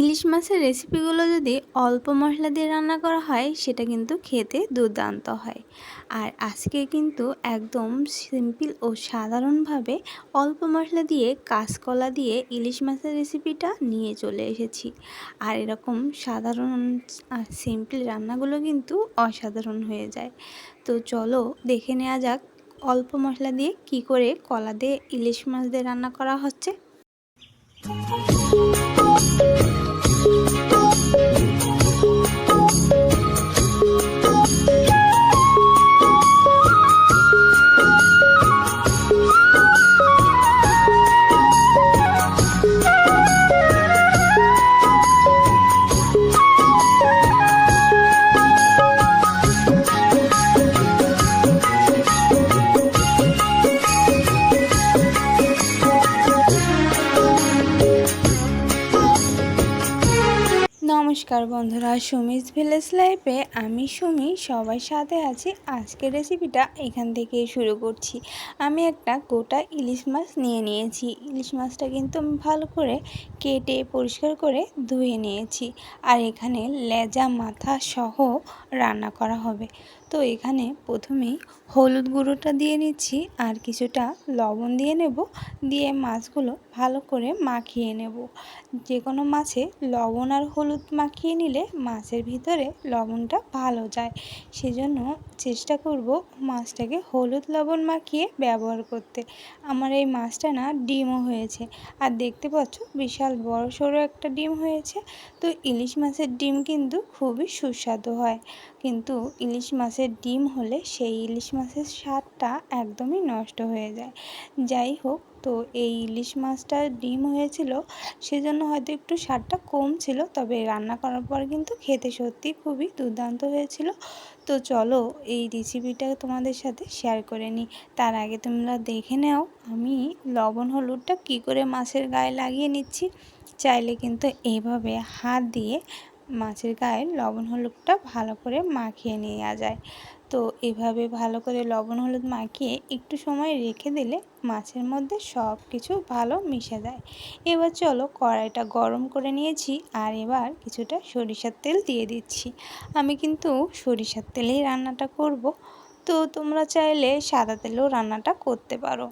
ইলিশ মাছের রেসিপিগুলো যদি অল্প মশলা দিয়ে রান্না করা হয়, সেটা কিন্তু খেতে দুর্দান্ত হয়। আর আজকে কিন্তু একদম সিম্পল ও সাধারণভাবে অল্প মশলা দিয়ে কাঁচকলা দিয়ে ইলিশ মাছের রেসিপিটা নিয়ে চলে এসেছি। আর এরকম সাধারণ আর সিম্পল রান্নাগুলো কিন্তু অসাধারণ হয়ে যায়। তো চলো দেখে নেওয়া যাক অল্প মশলা দিয়ে কি করে কলা দিয়ে ইলিশ মাছ দিয়ে রান্না করা হচ্ছে। নমস্কার বন্ধুরা, সুমিস ভিলেজ লাইফে আমি সুমি সবার সাথে আছি। আজকের রেসিপিটা এখান থেকে শুরু করছি। আমি একটা গোটা ইলিশ মাছ নিয়ে নিয়েছি। ইলিশ মাছটা কিন্তু আমি ভালো করে কেটে পরিষ্কার করে ধুয়ে নিয়েছি। আর এখানে লেজা, মাথা সহ রান্না করা হবে। তো এখানে প্রথমেই হলুদ গুঁড়োটা দিয়ে নিচ্ছি আর কিছুটা লবণ দিয়ে নেব। দিয়ে মাছগুলো ভালো করে মাখিয়ে নেব। যে কোনো মাছে লবণ আর হলুদ মাখিয়ে নিলে মাছের ভিতরে লবণটা ভালো যায়। সেজন্য চেষ্টা করব মাছটাকে হলুদ লবণ মাখিয়ে ব্যবহার করতে। আমার এই মাছটা না ডিমও হয়েছে। আর দেখতে পাচ্ছ, বিশাল বড় সড়ো একটা ডিম হয়েছে। তো ইলিশ মাছের ডিম কিন্তু খুবই সুস্বাদু হয়। কিন্তু ইলিশ মাছের ডিম হলে সেই ইলিশ মাছের স্বাদটা একদমই নষ্ট হয়ে যায়। যাই হোক, তো এই ইলিশ মাছটা ডিম হয়েছিল, সেজন্য হয়তো একটু স্বাদটা কম ছিল, তবে রান্না করার পর কিন্তু খেতে সত্যি খুবই দুর্দান্ত হয়েছিল। তো চলো এই রেসিপিটা তোমাদের সাথে শেয়ার করে নিই। তার আগে তোমরা দেখে নাও, আমি লবণ হলুদটা কি করে মাছের গায়ে লাগিয়ে নিচ্ছি। চাইলে কিন্তু এইভাবে হাত দিয়ে মাছের গায়ে লবণ হলুদটা ভালো করে মাখিয়ে নেওয়া যায়। তো এভাবে ভালো করে লবণ হলুদ মাখিয়ে একটু সময় রেখে দিলে মাছের মধ্যে সব কিছু ভালো মিশে যায়। এবার চলো কড়াইটা গরম করে নিয়েছি আর এবার কিছুটা সরিষার তেল দিয়ে দিচ্ছি। আমি কিন্তু সরিষার তেলেই রান্নাটা করব। তো তোমরা চাইলে সাদা তেলেও রান্নাটা করতে পারো।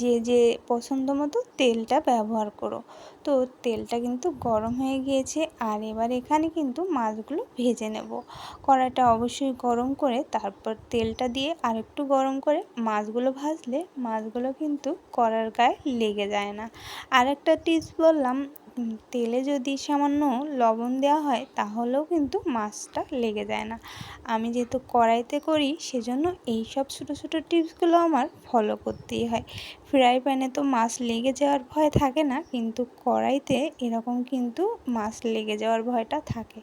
যে যে পছন্দ মতো তেলটা ব্যবহার করো। তো তেলটা কিন্তু গরম হয়ে গিয়েছে আর এবার এখানে কিন্তু মাছগুলো ভেজে নেব। কড়াইটা অবশ্যই গরম করে তারপর তেলটা দিয়ে আর একটু গরম করে মাছগুলো ভাজলে মাছগুলো কিন্তু কড়ার গায়ে লেগে যায় না। আর একটা টিপস বললাম তেলে যদি সামান্য লবণ দেওয়া হয়, তাহলেও কিন্তু মাছটা লেগে যায় না। আমি যেহেতু কড়াইতে করি, সেজন্য এই সব ছোটো ছোটো টিপসগুলো আমার ফলো করতেই হয়। ফ্রাই প্যানে তো মাছ লেগে যাওয়ার ভয় থাকে না, কিন্তু কড়াইতে এরকম কিন্তু মাছ লেগে যাওয়ার ভয়টা থাকে।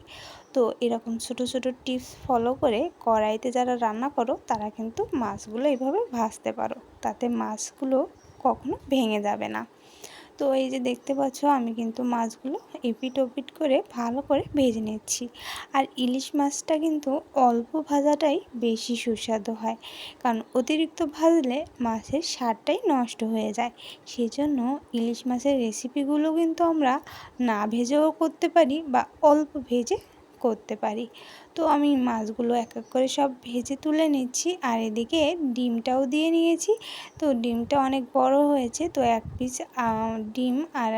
তো এরকম ছোট ছোট টিপস ফলো করে কড়াইতে যারা রান্না করো, তারা কিন্তু মাছগুলো এইভাবে ভাজতে পারো। তাতে মাছগুলো কখনো ভেঙে যাবে না। তো এই যে দেখতে পাচ্ছ, আমি কিন্তু মাছগুলো এপিট ওপিট করে ভালো করে ভেজে নিচ্ছি। আর ইলিশ মাছটা কিন্তু অল্প ভাজাটাই বেশি সুস্বাদু হয়। কারণ অতিরিক্ত ভাজলে মাছের স্বাদটাই নষ্ট হয়ে যায়। সেজন্য ইলিশ মাছের রেসিপিগুলো কিন্তু আমরা না ভেজেও করতে পারি বা অল্প ভেজে করতে পারি। তো আমি মাছগুলো এক এক করে সব ভেজে তুলে নিচ্ছি আর এদিকে ডিমটাও দিয়ে নিয়েছি। তো ডিমটা অনেক বড় হয়েছে তো এক পিস ডিম আর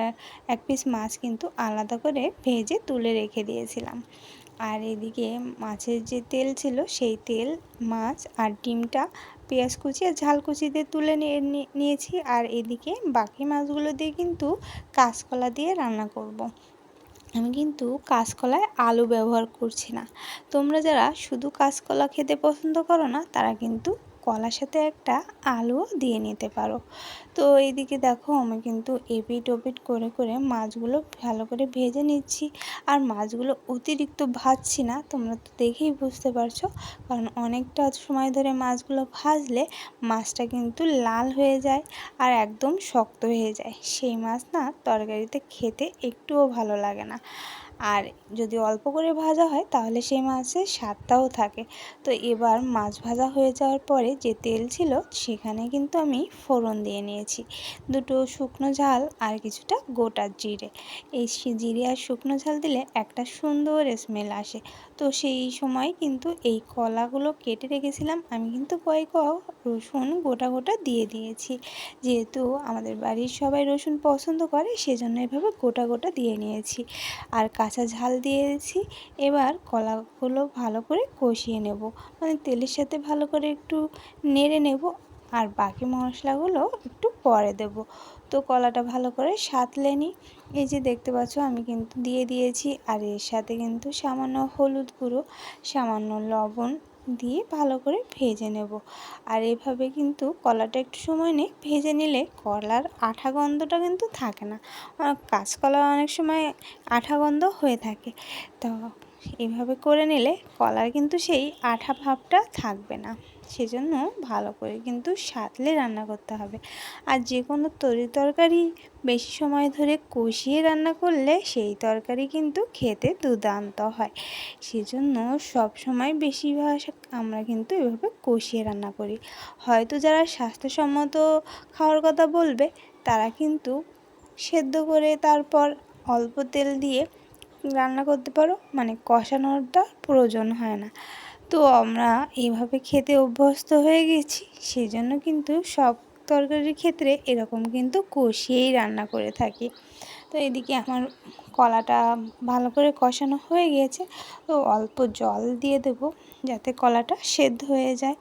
এক পিস মাছ কিন্তু আলাদা করে ভেজে তুলে রেখে দিয়েছিলাম। আর এদিকে মাছের যে তেল ছিল সেই তেল, মাছ আর ডিমটা পেঁয়াজ কুচি আর ঝাল দিয়ে তুলে নিয়েছি। আর এদিকে বাকি মাছগুলো দিয়ে কিন্তু কাঁচকলা দিয়ে রান্না করব। আমি কিন্তু কাঁচকলায় আলু ব্যবহার করছি না। তোমরা যারা শুধু কাঁচকলা খেতে পছন্দ করো না, তারা কিন্তু কলার সাথে একটা আলুও দিয়ে নিতে পারো। তো এইদিকে দেখো আমি কিন্তু এপিট ওপিট করে করে মাছগুলো ভালো করে ভেজে নিচ্ছি। আর মাছগুলো অতিরিক্ত ভাজছি না, তোমরা তো দেখেই বুঝতে পারছ। কারণ অনেকটা সময় ধরে মাছগুলো ভাজলে মাছটা কিন্তু লাল হয়ে যায় আর একদম শক্ত হয়ে যায়। সেই মাছ না তরকারিতে খেতে একটুও ভালো লাগে না। আর যদি অল্প করে ভাজা হয়, তাহলে সেই মাছের স্বাদটাও থাকে। তো এবার মাছ ভাজা হয়ে যাওয়ার পরে যে তেল ছিল, সেখানে কিন্তু আমি ফোড়ন দিয়ে নিয়েছি। দুটো শুকনো ঝাল আর কিছুটা গোটা জিরে। এই জিরে আর শুকনো ঝাল দিলে একটা সুন্দর স্মেল আসে। তো সেই সময় কিন্তু এই কলাগুলো কেটে রেখেছিলাম। আমি কিন্তু কয়েক রসুন গোটা গোটা দিয়ে দিয়েছি। যেহেতু আমাদের বাড়ির সবাই রসুন পছন্দ করে, সেজন্য এভাবে গোটা গোটা দিয়ে নিয়েছি। আর কাঁচা ঝাল দিয়েছি। এবার কলাগুলো ভালো করে কষিয়ে নেব। মানে তেলের সাথে ভালো করে একটু নেড়ে নেব আর বাকি মশলাগুলো একটু পরে দেব। তো কলাটা ভালো করে সাঁতলে নিই। এই যে দেখতে পাচ্ছ, আমি কিন্তু দিয়ে দিয়েছি। আর এর সাথে কিন্তু সামান্য হলুদ গুঁড়ো, সামান্য লবণ দিয়ে ভালো করে ভেজে নেব। আর এভাবে কিন্তু কলাটা একটু সময় নিয়ে ভেজে নিলে কলার আঠা গন্ধটা কিন্তু থাকে না। কাঁচকলা অনেক সময় আঠা গন্ধ হয়ে থাকে। তো এভাবে করে নিলে কলার কিন্তু সেই আঠা ভাবটা থাকবে না। সেজন্য ভালো করে কিন্তু সাঁতলে রান্না করতে হবে। আর যে কোনো তরি তরকারি বেশি সময় ধরে কষিয়ে রান্না করলে সেই তরকারি কিন্তু খেতে দুর্দান্ত হয়। সেজন্য সব সময় বেশিরভাগ আমরা কিন্তু এভাবে কষিয়ে রান্না করি। হয়তো যারা স্বাস্থ্যসম্মত খাওয়ার কথা বলবে, তারা কিন্তু সেদ্ধ করে তারপর অল্প তেল দিয়ে রান্না করতে পারো মানে কষানোরটা প্রয়োজন হয় না। তো আমরা এইভাবে খেতে অভ্যস্ত হয়ে গেছি সেই জন্য কিন্তু সব তরকারির ক্ষেত্রে এরকম কিন্তু কষিয়েই রান্না করে থাকি। তো এদিকে আমার কলাটা ভালো করে কষানো হয়ে গিয়েছে, তো অল্প জল দিয়ে দেবো যাতে কলাটা সেদ্ধ হয়ে যায়।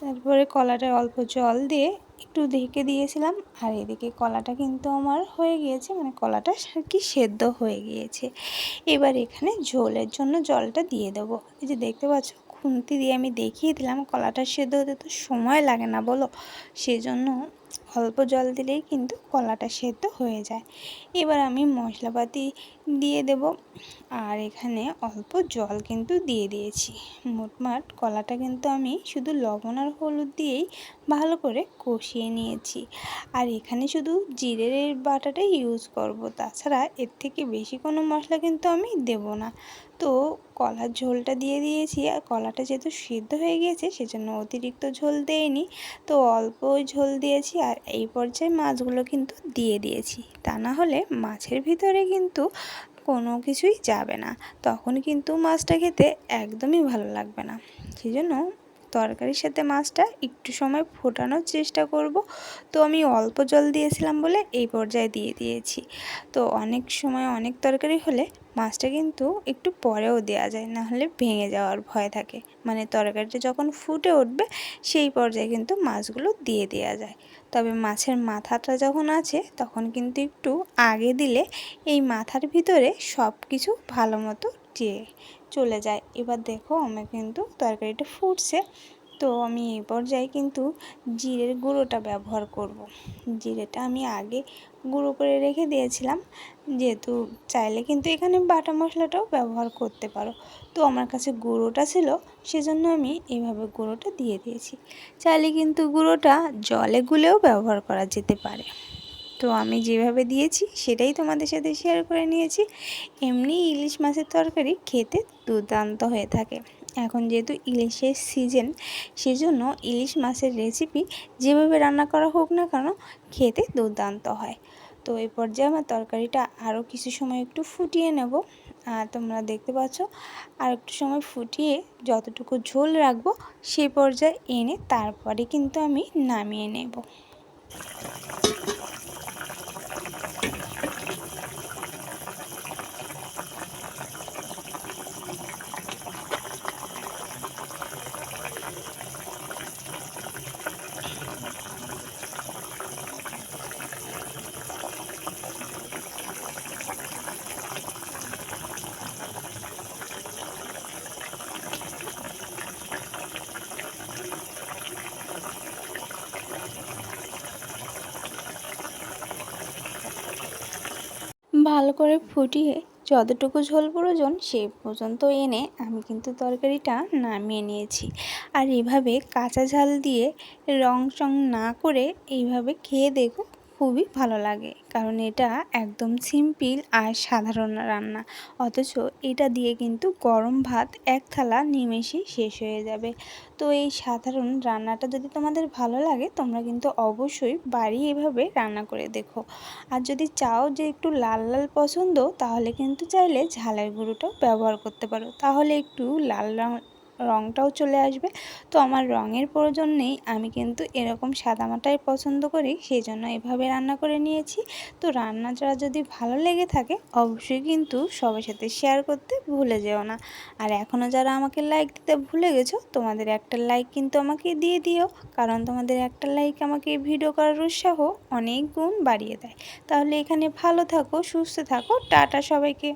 তারপরে কলাটা অল্প জল দিয়ে একটু ঢেকে দিয়েছিলাম, আর এদিকে কলাটা কিন্তু আমার হয়ে গিয়েছে মানে কলাটা আর কি সেদ্ধ হয়ে গিয়েছে। এবার এখানে ঝোলের জন্য জলটা দিয়ে দেবো। এই যে দেখতে পাচ্ছ খুন্তি দিয়ে আমি দেখিয়ে দিলাম কলাটা সেদ্ধ হতে তো সময় লাগে না বলো। সেজন্য অল্প জল দিলেই কিন্তু কলাটা সেদ্ধ হয়ে যায়। এবার আমি মশলাপাতি দিয়ে দেব আর এখানে অল্প জল কিন্তু দিয়ে দিয়েছি। মোটমাট কলাটা কিন্তু আমি শুধু লবণ আর হলুদ দিয়েই ভালো করে কষিয়ে নিয়েছি। আর এখানে শুধু জিরের বাটাটাই ইউজ করব, তাছাড়া এর থেকে বেশি কোনো মশলা কিন্তু আমি দেব না। তো কলার ঝোলটা দিয়ে দিয়েছি আর কলাটা যেহেতু সিদ্ধ হয়ে গিয়েছে, সেজন্য অতিরিক্ত ঝোল দেয়নি তো অল্প ঝোল দিয়েছি আর এই পর্যায়ে মাছগুলো কিন্তু দিয়ে দিয়েছি। তা না হলে মাছের ভিতরে কিন্তু কোনো কিছুই যাবে না। তখন কিন্তু মাছটা খেতে একদমই ভালো লাগবে না। সেই জন্য তরকারির সাথে মাছটা একটু সময় ফোটানোর চেষ্টা করব। তো আমি অল্প জল দিয়েছিলাম বলে এই পর্যায়ে দিয়ে দিয়েছি। তো অনেক সময় অনেক তরকারি হলে মাছটা কিন্তু একটু পরেও দেওয়া যায়, না হলে ভেঙে যাওয়ার ভয় থাকে। মানে তরকারিটা যখন ফুটে উঠবে, সেই পর্যায়ে কিন্তু মাছগুলো দিয়ে দেওয়া যায়। তবে মাছের মাথাটা যখন আছে, তখন কিন্তু একটু আগে দিলে এই মাথার ভিতরে সব কিছু ভালো মতো যে চলে যায়। এবার দেখো আমার কিন্তু তরকারিটা ফুটছে। তো আমি এই পর্যায়ে কিন্তু জিরের গুঁড়োটা ব্যবহার করব। জিরেটা আমি আগে গুঁড়ো করে রেখে দিয়েছিলাম। যেহেতু চাইলে কিন্তু এখানে বাটা মশলাটাও ব্যবহার করতে পারো। তো আমার কাছে গুঁড়োটা ছিল, সেজন্য আমি এইভাবে গুঁড়োটা দিয়ে দিয়েছি। চাইলে কিন্তু গুঁড়োটা জলে গুলেও ব্যবহার করা যেতে পারে। তো আমি যেভাবে দিয়েছি সেটাই তোমাদের সাথে শেয়ার করে নিয়েছি। এমনি ইলিশ মাছের তরকারি খেতে দুর্দান্ত হয়ে থাকে। এখন যেহেতু ইলিশের সিজন সেজন্য ইলিশ মাছের রেসিপি যেভাবে রান্না করা হোক না কেন খেতে দুর্দান্ত হয়। তো এই পর্যায়ে আমার তরকারিটা আরও কিছু সময় একটু ফুটিয়ে নেব। আর তোমরা দেখতে পাচ্ছ, আর একটু সময় ফুটিয়ে যতটুকু ঝোল রাখব সেই পর্যায়ে এনে তারপরে কিন্তু আমি নামিয়ে নেব ভালো করে ফুটিয়ে যতটুকু ঝোল প্রয়োজন সে পর্যন্ত এনে আমি কিন্তু তরকারিটা নামিয়ে নিয়েছি। আর এভাবে কাঁচা ঝাল দিয়ে রং চং না করে এইভাবে খেয়ে দেখো খুবই ভালো লাগে। কারণ এটা একদম সিম্পল আর সাধারণ রান্না। অথচ এটা দিয়ে কিন্তু গরম ভাত এক থালা নিমেষেই শেষ হয়ে যাবে। তো এই সাধারণ রান্নাটা যদি তোমাদের ভালো লাগে, তোমরা কিন্তু অবশ্যই বাড়ি এভাবে রান্না করে দেখো। আর যদি চাও যে একটু লাল লাল পছন্দ, তাহলে কিন্তু চাইলে ঝালের গুঁড়োটাও ব্যবহার করতে পারো। তাহলে একটু লাল রং রঙটাও চলে আসবে। তো আমার রঙের প্রয়োজন নেই, আমি কিন্তু এরকম সাদামাটাই পছন্দ করি সেই জন্য এভাবে রান্না করে নিয়েছি। তো রান্নাটা যদি ভালো লেগে থাকে, অবশ্যই কিন্তু সবার সাথে শেয়ার করতে ভুলে যেও না। আর এখনও যারা আমাকে লাইক দিতে ভুলে গেছো, তোমাদের একটা লাইক কিন্তু আমাকে দিয়ে দিও, কারণ তোমাদের একটা লাইক আমাকে ভিডিও করার উৎসাহ অনেক গুণ বাড়িয়ে দেয়। তাহলে এখানে ভালো থাকো, সুস্থ থাকো, টাটা সবাইকে।